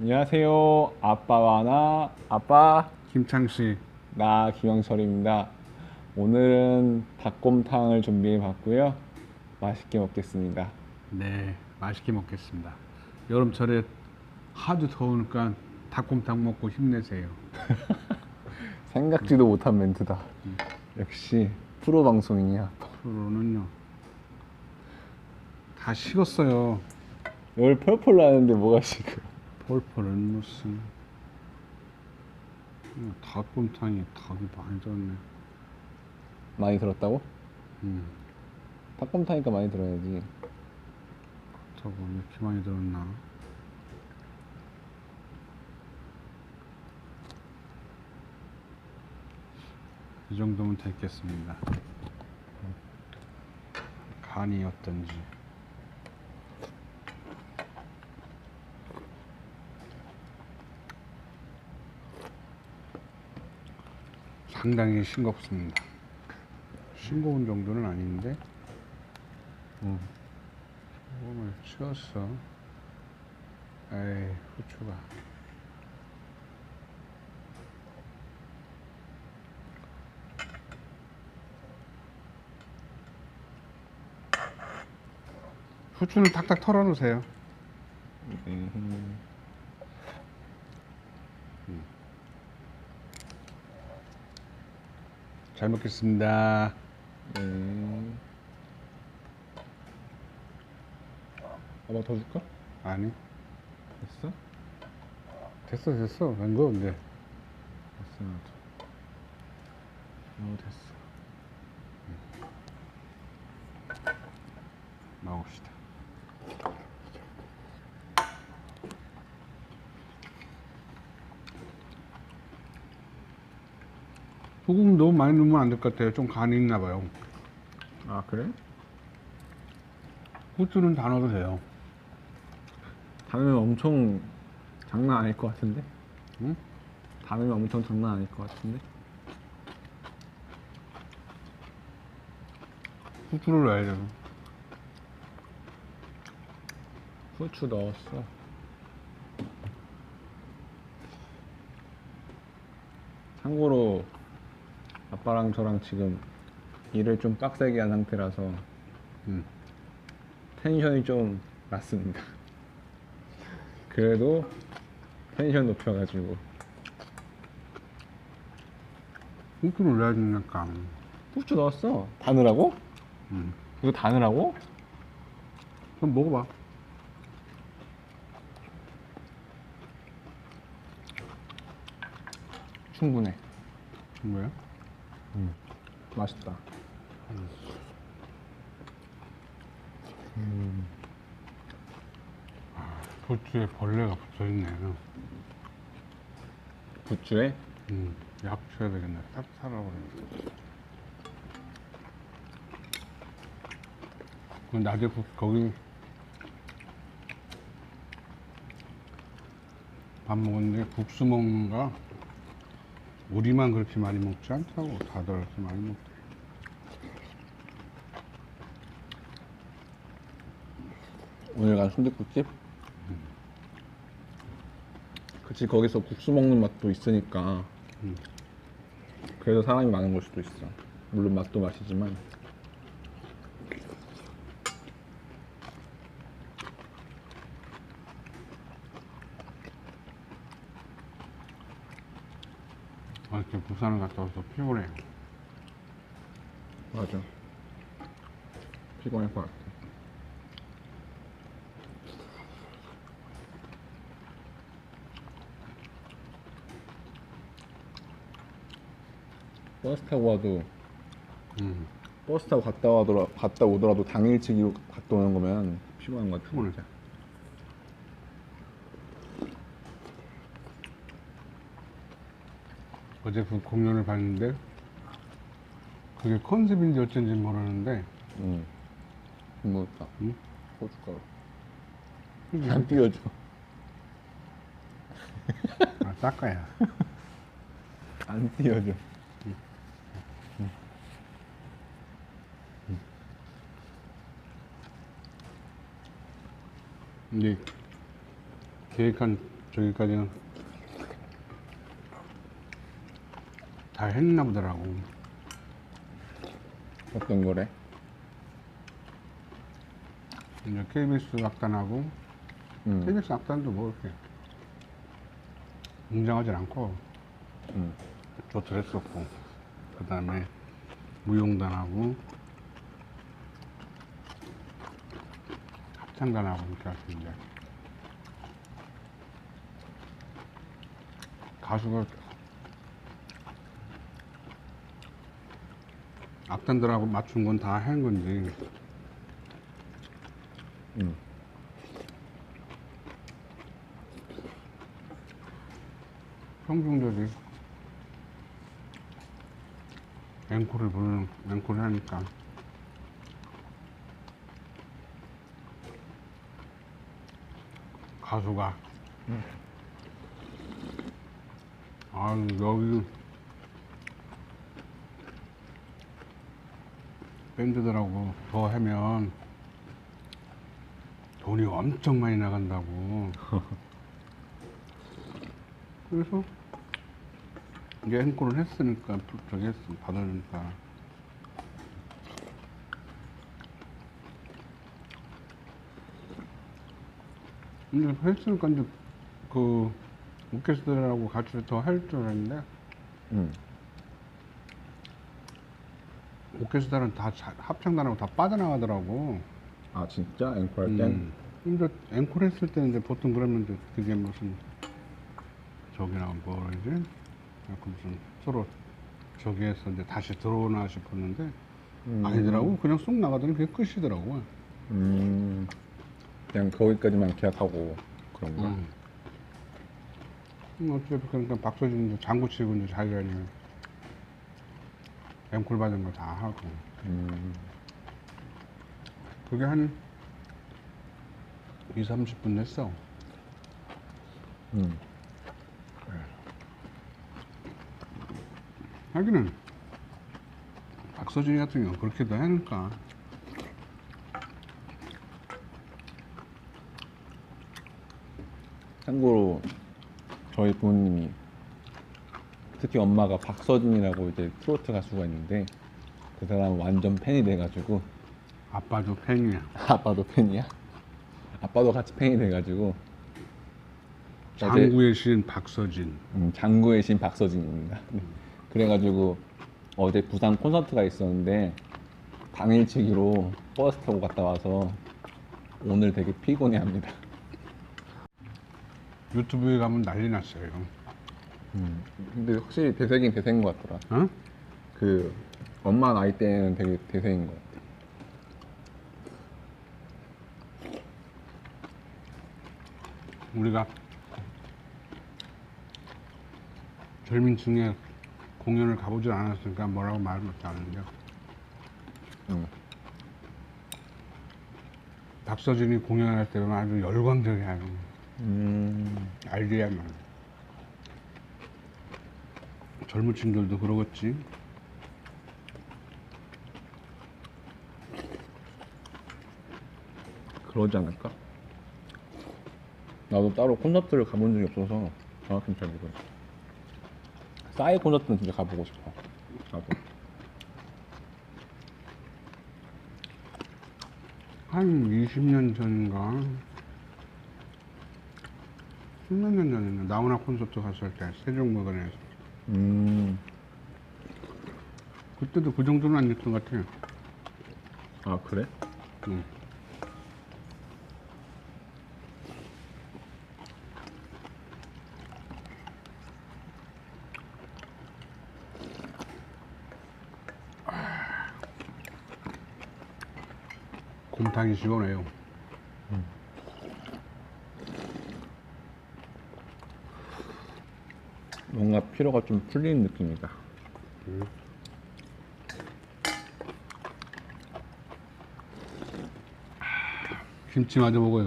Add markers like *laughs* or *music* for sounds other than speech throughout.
안녕하세요. 아빠와 나 아빠 김창씨 나 김영철입니다. 오늘은 닭곰탕을 준비해 봤고요. 맛있게 먹겠습니다. 네 맛있게 먹겠습니다 여름철에 하도 더우니까 닭곰탕 먹고 힘내세요 *laughs* 생각지도 못한 멘트다. 역시 프로 방송이야. 프로는요 다 식었어요 열 펄펄 나는데 뭐가 지금? 폴폴은 무슨 음, 닭곰탕이 닭이 많이 들었네. 많이 들었다고? 음, 닭곰탕이니까 많이 들어야지. 저거 왜 이렇게 많이 들었나? 이 정도면 됐겠습니다. 간이 어떤지 상당히 싱겁습니다 싱거운 정도는 아닌데 응. 몸을 치웠어. 에이, 후추가. 후추는 탁탁 털어 놓으세요. 음. 잘 먹겠습니다. 네. 아빠 더 줄까? 아니, 됐어? 됐어, 됐어. 된거 이제. 됐어. 나도. 어 됐어. 먹읍시다. 소금 너무 많이 넣으면 안 될 것 같아요. 좀 간이 있나 봐요. 아 그래? 후추는 다 넣어도 돼요. 다음에 엄청 장난 아닐 것 같은데? 응? 다음에 엄청 장난 아닐 것 같은데? 후추를 넣어야 돼요. 후추 넣었어. 참고로 아빠랑 저랑 지금 일을 좀 빡세게 한 상태라서 음. 텐션이 좀 낮습니다. 그래도 텐션 높여가지고 후추를 넣어야 되니까. 후추 넣었어. 다 넣으라고? 음. 이거 다 넣으라고? 그럼 먹어봐. 충분해. 뭐야? 맛있다. 후추에 벌레가 붙어 있네. 부추에 음, 약 줘야 되겠네. 딱 살아버려. 그 낮에 국, 거기 밥 먹었는데 국수 먹는가? 우리만 그렇게 많이 먹지 않다고 다들 그렇게 많이 먹대. 오늘 간 순댓국집? 그치 거기서 국수 먹는 맛도 있으니까 음. 그래서 사람이 많은 걸 수도 있어 물론 맛도 맛이지만 아, 이렇게 부산을 갔다 와서 피곤해. 맞아 피곤할 것 같아 버스 타고 와도 음, 버스 타고 갔다 와더라 갔다 오더라도 당일치기로 갔다 오는 거면 피곤한 것 같아 피곤해. 어제 그 공연을 봤는데 그게 컨셉인지 어쩐지 모르는데 응 먹었다 응? 고춧가루 안 띄워줘 아, 닦아야. 안 띄워줘 근데 계획한 저기까지는 다 했나 보더라고. 어떤 거래? 이제 KBS 악단하고 음. KBS 악단도 뭐 이렇게 웅장하진 않고 음. 좋더랬었고 그 다음에 무용단하고 합창단하고 이렇게 왔는데 가수가 악단들하고 맞춘 건 다 한 건지 음. 평균적이 앵콜을 부르는 앵콜을 하니까. 가수가. 아유 여기 밴드들하고. 더 하면 돈이 엄청 많이 나간다고. *laughs* 그래서 이게 앵콜을 했으니까 또 저기 했 받으니까 근데 했으니까 이제 그 오케스트라하고 같이 더 할 줄 알았는데 음. 오케스트라는 다 자- 합창단하고 다 빠져나가더라고. 아 진짜 앵콜 할 땐? 음. 근데 앵콜 했을 때는 이제 보통 그러면 이제 그게 무슨 저기나 뭐지? 약간 무슨 서로 저기에서 이제 다시 들어오나 싶었는데 음. 아니더라고. 그냥 쑥 나가더니 그게 끝이더라고. 음. 그냥 거기까지만 계약하고 그런 거야? 음. 음, 어차피 그러니까 박서진 장구 치고 이제 자기가 이제 앵콜 받은 거 다 하고. 음. 그게 한 2, 30분 됐어. 음. 하기는 박서진이 같은 경우는 그렇게 도 하니까 참고로 저희 부모님이 특히 엄마가 박서진이라고 이제 트로트 가수가 있는데 그 사람 완전 팬이 돼가지고 아빠도 팬이야. *laughs* 아빠도 팬이야? 아빠도 같이 팬이 돼가지고 장구의 신 박서진. 음, 장구의 신 박서진입니다. 네. 그래가지고 어제 부산 콘서트가 있었는데 당일치기로 버스 타고 갔다 와서 오늘 되게 피곤해합니다. 유튜브에 가면 난리 났어요. 음, 근데 확실히 대세긴 대세인 것 같더라. 어? 그 엄마 나이 때는 되게 대세인 것 같아. 우리가 젊은 층에 공연을 가보질 않았으니까 뭐라고 말 못하는데 음. 박서진이 공연할 때는 아주 열광적이야. 음, 알리야만. 젊은 층들도 그러겠지. 그러지 않을까? 나도 따로 콘서트를 가본 적이 없어서 정확히는 잘 모르겠어. 싸이 콘서트는 진짜 가보고 싶어. 나도. 한 20년 전인가 10몇 년 전이네 나훈아 콘서트 갔을 때 세종무관에서 음, 그때도 그 정도는 아니었던 것 같아요 아 그래? 응. 곰탕이 시원해요 뭔가 피로가 좀 풀리는 느낌이다. 김치 마저 먹어요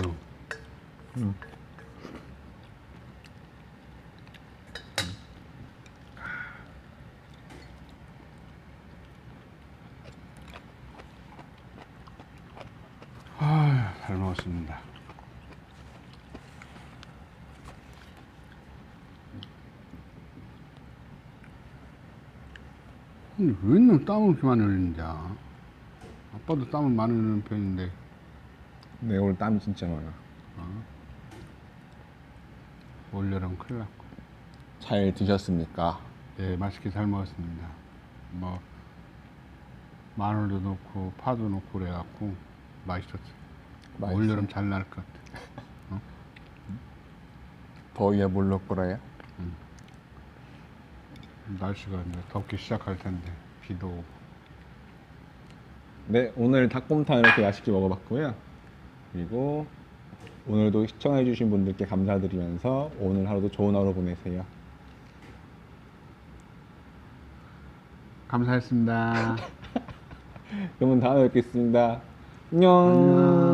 아, 잘 먹었습니다. 너 땀을 이렇게 많이 흘리는지 아빠도 땀을 많이 흘리는 편인데 내 오늘 땀이 진짜 많아. 올여름 큰일 났고 잘 드셨습니까? 네 맛있게 잘 먹었습니다 뭐 마늘도 넣고 파도 넣고 그래갖고 맛있었어요 맛있어요? 올여름 잘 날 것 같아 더위에 뭘 넣을 거래요? 날씨가 이제 덥기 시작할 텐데 비도 오고 네, 오늘 닭곰탕 이렇게 맛있게 먹어봤고요. 그리고 오늘도 시청해주신 분들께 감사드리면서 오늘 하루도 좋은 하루 보내세요. 감사했습니다 *laughs* 그러면 다음에 뵙겠습니다. 안녕. 안녕